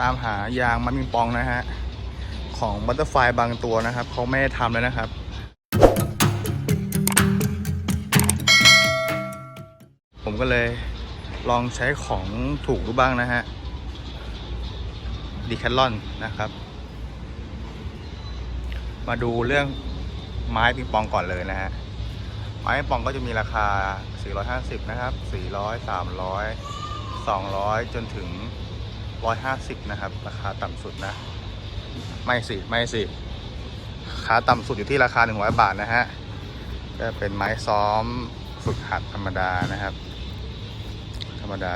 ตามหายางมันปิงปองนะฮะ ของบัตเตอร์ไฟบางตัวนะครับ เขาไม่ได้ทำแล้วนะครับ ผมก็เลยลองใช้ของถูกดูบ้างนะฮะดีแคทลอนนะครับ มาดูเรื่องไม้ปิงปองก่อนเลยนะฮะ ไม้ปิงปองก็จะมีราคา 450 นะครับ 400 300 200 จนถึง 150 นะครับ ราคาต่ำสุดนะ ไม่สิ ไม่สิขาต่ำสุดอยู่ที่ราคา 100 บาทนะฮะก็เป็นไม้ซ้อมฝึกหัดธรรมดานะครับ ธรรมดา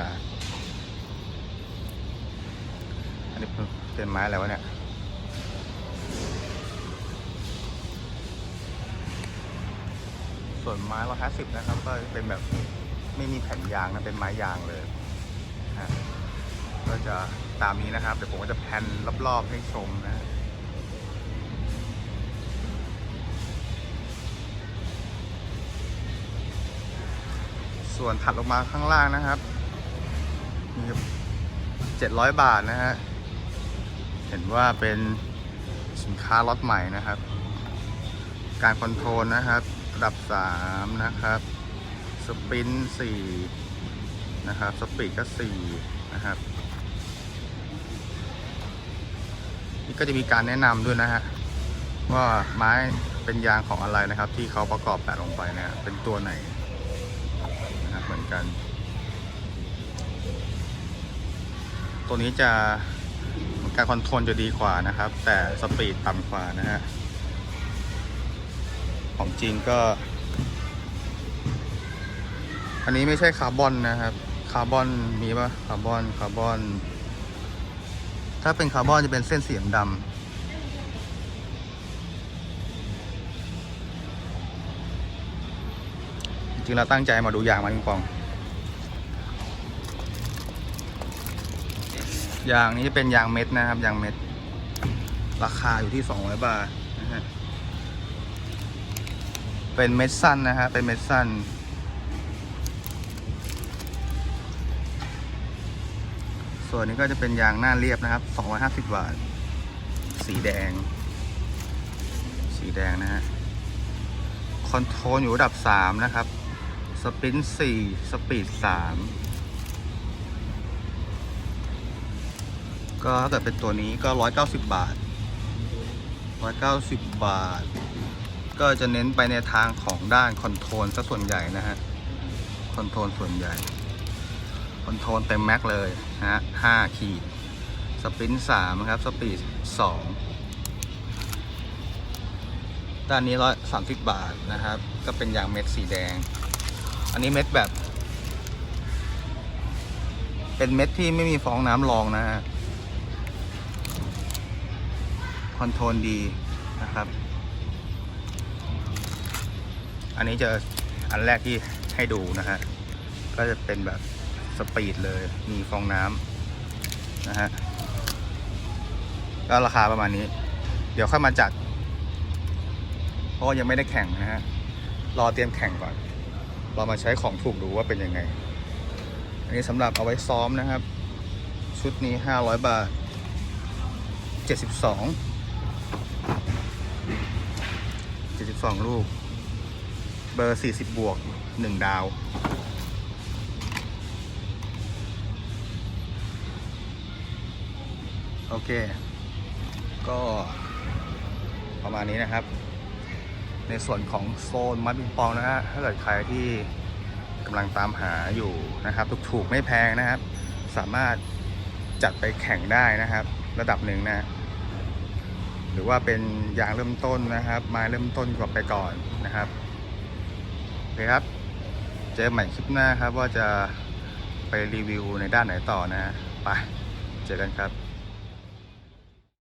อันนี้เป็นไม้อะไรวะเนี่ยส่วนไม้ร้อยห้าสิบนะครับก็เป็นแบบไม่มีแผ่นยางนะเป็นไม้ยางเลยฮะก็จะ ตามนี้นะครับเดี๋ยวผมก็จะแผ่นรอบๆให้ชมนะส่วนถัดลงมาข้างล่างนะครับมีเจ็ดร้อยบาทนะฮะ เห็นว่าเป็นสินค้าล็อตใหม่นะครับ การคอนโทรลนะครับ ระดับ3นะครับ สปิน4นะครับ สปีดก็4นะครับ นี่ก็จะมีการแนะนำด้วยนะฮะว่าไม้เป็นยางของอะไรนะครับ ที่เขาประกอบแปะลงไปนะฮะเป็นตัวไหนนะครับเหมือนกัน ตัวนี้จะการคอนโทรลจะดีกว่านะครับ แต่สปีดต่ำกว่านะฮะของจริงก็ อันนี้ไม่ใช่คาร์บอนนะครับ คาร์บอนมีปะคาร์บอนคาร์บอน ถ้าเป็นคาร์บอนจะเป็นเส้นสีดำจริงเราตั้งใจมาดูยางมันปิงปอง ยางนี้เป็นยางเม็ดนะครับ ยางเม็ด ราคาอยู่ที่ 200 บาทนะฮะ เป็นเม็ดสั้นนะฮะ เป็นเม็ดสั้น ส่วนนี้ก็จะเป็นยางหน้าเรียบนะครับ 250 บาท สีแดง สีแดงนะฮะ คอนโทรลอยู่ระดับ 3 นะครับ สปิน 4 สปีด 3 ก็ถ้าเกิดเป็นตัวนี้ก็ 190 บาท 190 บาท ก็จะเน้นไปในทางของด้านคอนโทรลซะส่วนใหญ่นะฮะ คอนโทรลส่วนใหญ่คอนโทรลเต็มแม็กเลย นะฮะ5ขีด สปรินสามครับ สปีดสองด้านนี้ร้อยสามสิบบาทนะครับ ก็เป็นยางเม็ดสีแดง อันนี้เม็ดแบบ เป็นเม็ดที่ไม่มีฟองน้ำรองนะฮะ คอนโทรลดีนะครับ อันนี้จะอันแรกที่ให้ดูนะฮะ ก็จะเป็นแบบ สปีดเลยมีฟองน้ำนะฮะก็ราคาประมาณนี้ เดี๋ยวค่อยมาจัด เพราะยังไม่ได้แข่งนะฮะ รอเตรียมแข่งก่อน เรามาใช้ของถูกดูว่าเป็นยังไง อันนี้สำหรับเอาไว้ซ้อมนะครับ ชุดนี้ 500 บาท 72 72 ลูก เบอร์ 40 บวก 1 ดาว โอเค ก็ประมาณนี้นะครับ ในส่วนของโซนมัดปิงปองนะฮะถ้าเกิดใครที่กำลังตามหาอยู่นะครับถูกๆไม่แพงนะครับ สามารถจัดไปแข่งได้นะครับ ระดับหนึ่งนะหรือว่าเป็นยางเริ่มต้นนะครับไม้เริ่มต้นกว่าไปก่อนนะครับโอเคครับ เจอใหม่คลิปหน้าครับว่าจะไปรีวิวในด้านไหนต่อนะไปเจอกันครับ